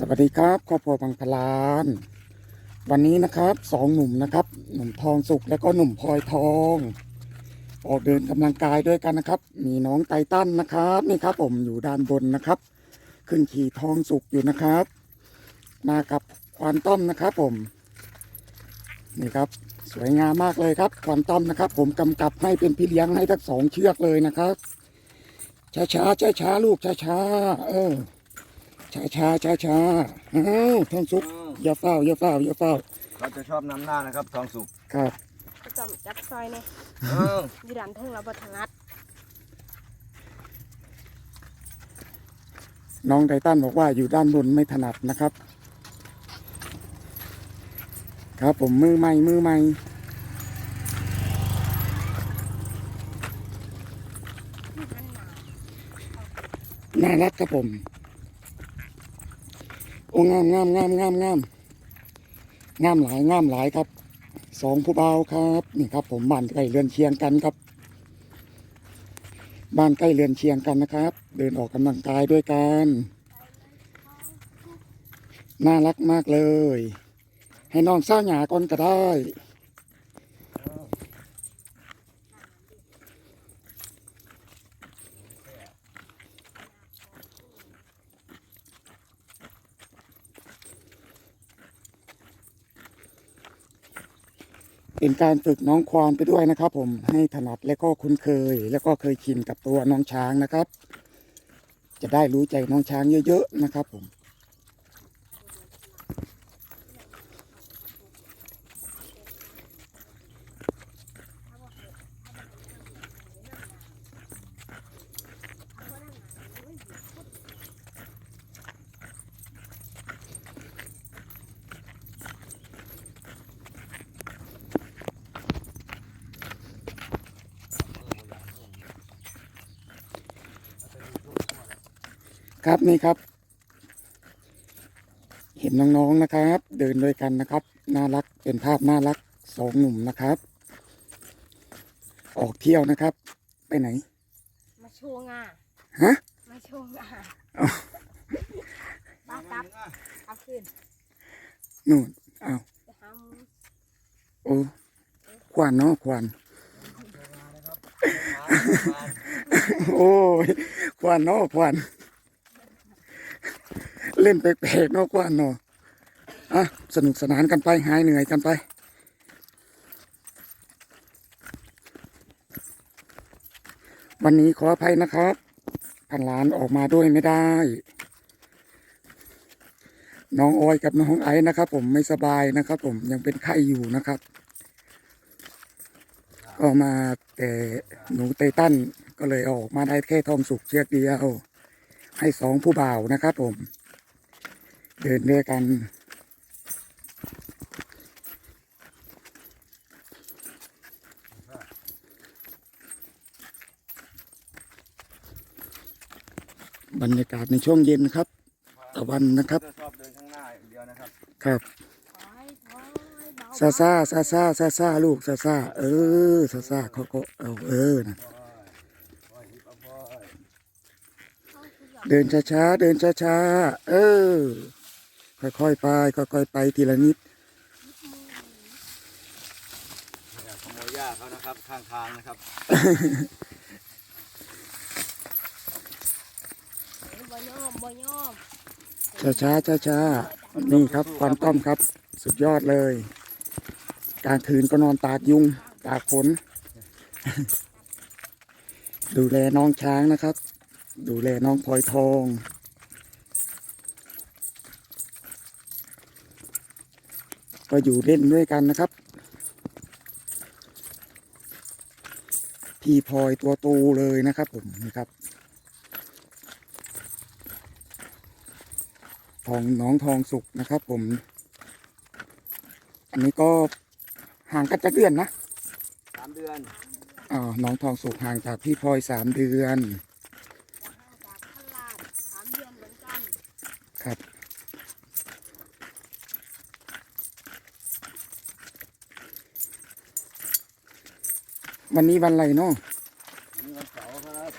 สวัสดีครับครอบครัวบางพลาน วันนี้นะครับสองหนุ่มนะครับ หนุ่มทองสุกและก็หนุ่มพลอยทอง ออกเดินกำลังกายด้วยกันนะครับ มีน้องไตตันนะครับนี่ครับ ผมอยู่ด้านบนนะครับ ขึ้นขี่ทองสุกอยู่นะครับ มากับควานต้อมนะครับ ผม นี่ครับ สวยงามมากเลยครับควานต้อมนะครับ ผมกำกับให้เป็นพี่เลี้ยงให้ทั้งสองเชือกเลยนะครับช้าช้าช้าช้าลูกช้าช้าเออ ช้าช้าช้าช้าๆอ้าวทองสุกอย่าเฝ้าอย่าเฝ้าอย่าเฝ้าเราจะชอบน้ำหน้านะครับทองสุกครับจอมจับซอยเนี่ยเออยีดันเทิงเราบถนัดน้องไททันบอกว่าอยู่ด้านบนไม่ถนัดนะครับ ครับผมมือใหม่มือใหม่ที่หันหนาน่ารักครับผม โอ้งามงามงามงามงามงามหลายงามหลายครับสองผู้เบาครับนี่ครับ ผมบ้านใกล้เรือนเชียงกันครับ บ้านใกล้เรือนเชียงกันนะครับ เดินออกกำลังกายด้วยกันน่ารักมากเลย ให้น้องเศร้าหยาก่อนก็ได้ เป็นการฝึกน้องควานไปด้วยนะครับ ผมให้ถนัดและก็คุ้นเคย แล้วก็เคยชินกับตัวน้องช้างนะครับ จะได้รู้ใจน้องช้างเยอะ ๆ นะครับผม ครับนี่ครับ เห็นน้องๆนะครับ เดินด้วยกันนะครับ น่ารักเป็นภาพน่ารักสองหนุ่มนะครับ ออกเที่ยวนะครับ ไปไหน มาโชว์งาฮะมาโชว์งาเอาปากลับเอาขึ้นนู่นอ้าวไปหาหมูโอ้ควานเนาะควานโอ้ยควานเนาะควาน เล่นแปลกๆนาะควานเนาะอะสนุกสนานกันไปหายเหนื่อยกันไป วันนี้ขออภัยนะครับพันหลานออกมาด้วยไม่ได้ น้องออยกับน้องไอ้นะครับ ผมไม่สบายนะครับ ผมยังเป็นไข้อยู่นะครับก็มาแต่หนูไตตันก็เลยอออกมาได้แค่ทองสุกเชือกเดียวให้สองผู้บ่าวนะครับผม เดินด้วยกัน บรรยากาศในช่วงเย็นนะครับตะวันนะครับจะชอบเดินข้างหน้าอย่างเดียวนะครับครับถอยถอยเบาซาซาซาซาซาซาลูกซาซาเออซาซาเขาก็เอาเออนะเดินช้าๆเดินช้าๆเออ ค่อยๆไปค่อยๆไปทีละนิดอย่าขโมยหญ้าเขานะครับ ข้างทางนะครับบ่ยอมบ่ยอมช้าช้าช้าช้าๆนี่ครับความต้อมครับ สุดยอดเลยกลางคืนก็นอนตากยุง ตากฝนดูแลน้องช้างนะครับ ดูแลน้องพลอยทอง ก็อยู่เล่นด้วยกันนะครับ พี่พลอยตัวโตเลยนะครับผมนี่ครับทองน้องทองสุกนะครับ ผม อันนี้ก็ห่างกันจะเดือนนะสามเดือนอ่าน้องทองสุกห่างจากพี่พลอยสามเดือน จากข้างล่างสามเดือนเหมือนกัน ครับ วันนี้วันอะไรเนาะนี่วันเสาร์ครับ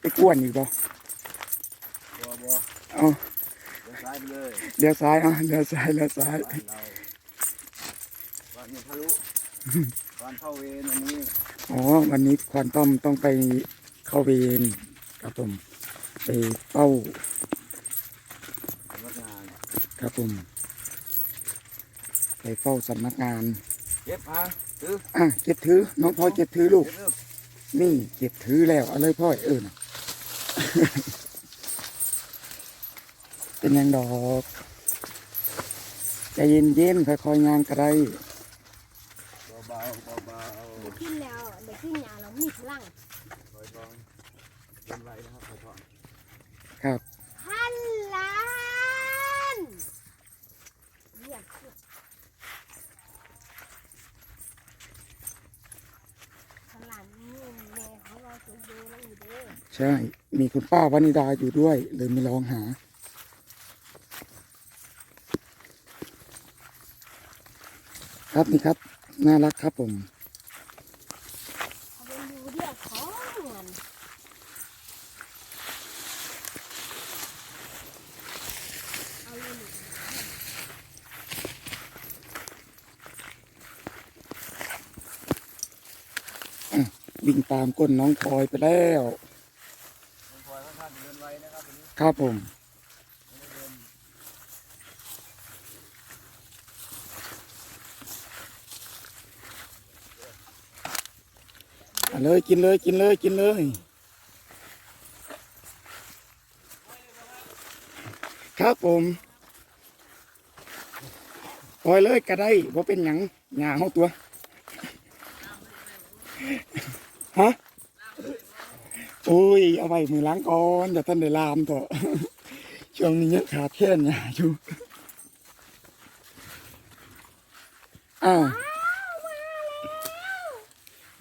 ไปกวนอีกบ่บัวบัวเอาเดี๋ยวซ้ายายไปเลยเลี้ยวซ้ายอะเลี้ยวซ้ายเลี้ยวซ้าย บ้านเราบ้านยังทะลุบ้านเข้าเวรวันนี้อ๋อ วันนี้ควานต้อมต้องไปเข้าเวรครับผม ไปเฝ้าสำนักงานครับผม ไปเฝ้าสำนักงานเก็บฮะ ซื้ออะเก็บถือ น้องพลอยเก็บถือลูกเก็บเร็วนี่เก็บถือแล้วเอาเลยพ่อยเออน่ะเป็นยังดอกใจเย็นเย็นๆค่อยๆงานกระไรเบาๆเบาเดี๋ยวขึ้นแล้วเดี๋ยวขึ้นยาเรามีพลังๆปล่อยทองเดินไวนะครับปล่อยทองครับ พันล้านเยี่ยมพันล้านนี่แม่เขาเราสูงดูแล้วอยู่เด้อ ใช่ มีคุณป้าวานิดาอยู่ด้วยเลยมีลองหา ครับนี่ครับ น่ารักครับผม เขาเป็นอยู่เดียวของเงิน เอาเลยหนู วิ่งตามก้นน้องพลอยไปแล้วผมปล่อยค่อนข้างจะเดินไวนะครับผม เลยกินเลยกินเลยกินเลย ครับผมปล่อยเลยก็ได้ว่าเป็นหยังหยาเฮาตัว ฮะโอ้ยเอาไว้มือล้างก่อนอย่าท่านได้ลามเถอะช่วงนี้ยังขาดแค่นหยาอยู่อ้าว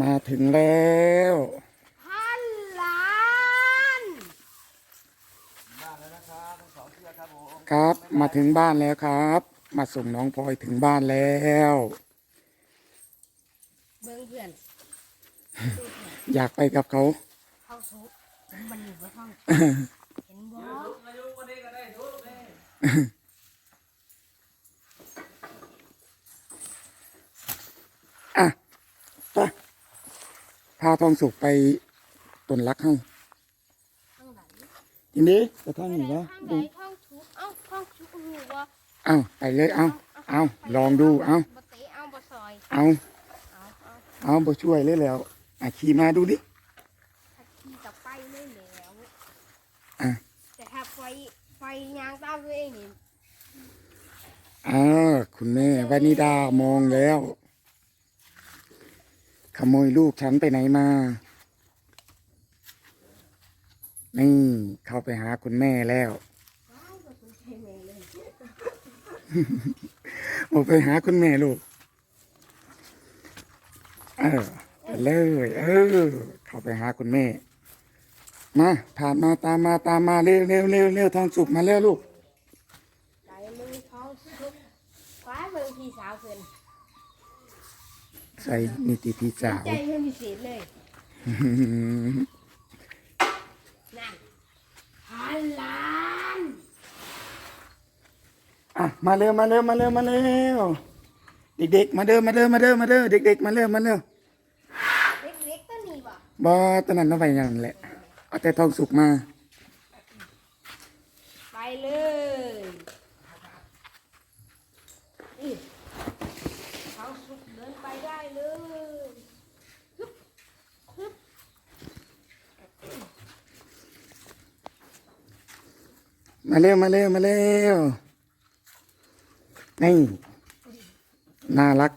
มาถึงแล้วพันล้านบ้านแล้วนะครับทั้งสองเชือกครับผมครับมาถึงบ้านแล้วครับ มาส่งน้องพลอยถึงบ้านแล้ว เบิ้งเพื่อน อยากไปกับเขาเข้าซุกมันอยู่บนห้องเห็นบ่อะไปพาทองสุกไปต้นรักให้ข้างไหนทีนี้ไปทางนี้วะข้างไหนท้องชุกเอ้าท้องชุกหูบ่เอาไปเลยเอาเอาลองดูเอาบ่เตะเอาบ่ซอยเอาเอาเอาเอาบ่ช่วยเลยแล้ว อะขี่มาดูดิถ้าขี่กับไปไม่แล้วอะแต่ถ้าไฟไฟยางตามตัวเองนี่อ่าคุณแม่วานิดามองแล้ว ขโมยลูกฉันไปไหนมา นี่เข้าไปหาคุณแม่แล้วว้าวก็คุณใช่แม่เลยออกไปหาคุณแม่ลูก เออไป เลย เออ เข้าไปหาคุณแม่ มา ผ่านมาตามมาตามมาเร็วเร็วเร็วเร็วทองสุกมาแล้วลูกใจมึงท้องชุกฟ้าเบิ่งพี่สาวเพิ่นใส่นิติพี่สาวใจเพิ่นพิเศษเลยนั่นพันล้านอะมาเร็วมาเร็วมาเร็วมาเร็วเด็กๆมาเด้อมาเด้อมาเด้อมาเด้อเด็กๆมาเร็วมาเร็วเล็กๆก็นี่ บ่บอตอนนั้นเอาไปอย่างนั้นแหละ เอาแต่ทองสุกมา ไปเลยนี่เขาสุกเดินไปได้เลยฮึบฮึบมาเร็วมาเร็วมาเร็วนี่น่ารัก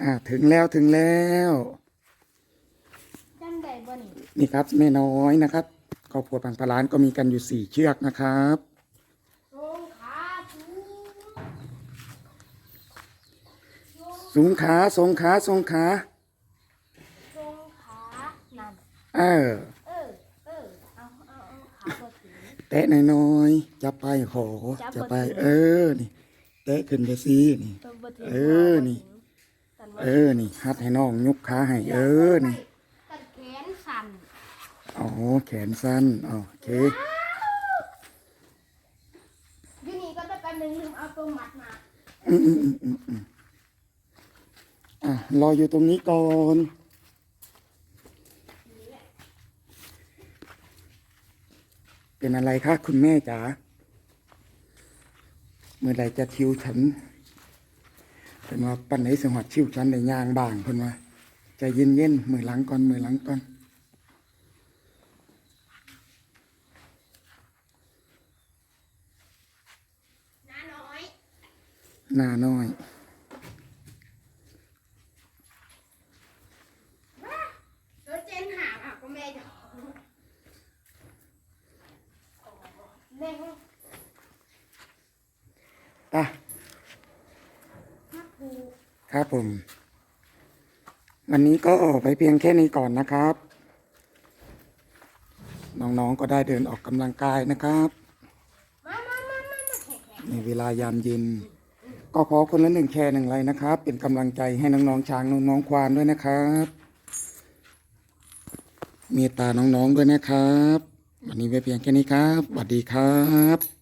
อ่า ถึงแล้วถึงแล้วจำได้บ่ นี่นี่ครับแม่น้อยนะครับครอบครัวบางพลานก็มีกันอยู่สี่เชือกนะครับทรงขาสูงสูงขาทรงขาทรงขาทรงขานั่นเออเออเออเอาเอาเอาขาบ่ถึงแตะน้อยๆจับไปขอจับจับบ่ไปถึงเออนี่แตะขึ้นไปสินี่ตัวบ่ถึงเออนี่ตันบ่เออนี่ฮัดให้น้องยกขาให้เออนี่ตัดแขนสั่น อ๋อแขนสั้นอ๋อโอเคอยู่นี่ก็ตัวหมัดมาอืมอืมอืมอืมอืมอะรออยู่ตรงนี้ก่อนเป็นอะไรคะคุณแม่จ๋าเมื่อใดจะทิวฉันเป็นว่าปันไหนสงหัดชิวฉันในย่างบ้างเพิ่นว่าใจเย็นเย็นๆมือหลังก่อนมือหลังก่อน น้าน้อย หน้าน้อยว้าเดี๋ยวเจนหาอะก็แม่จะแม่งอะถ้าผูกครับผม วันนี้ก็ออกไปเพียงแค่นี้ก่อนนะครับ น้องๆก็ได้เดินออกกำลังกายนะครับมามามามามาแข่งในเวลายามเย็น ก็ขอคนละหนึ่งแชร์หนึ่งไลค์นะครับ เป็นกำลังใจให้น้องๆช้างน้องๆควานด้วยนะครับเมตตาน้องๆด้วยนะครับ วันนี้ไว้เพียงแค่นี้ครับสวัสดีครับ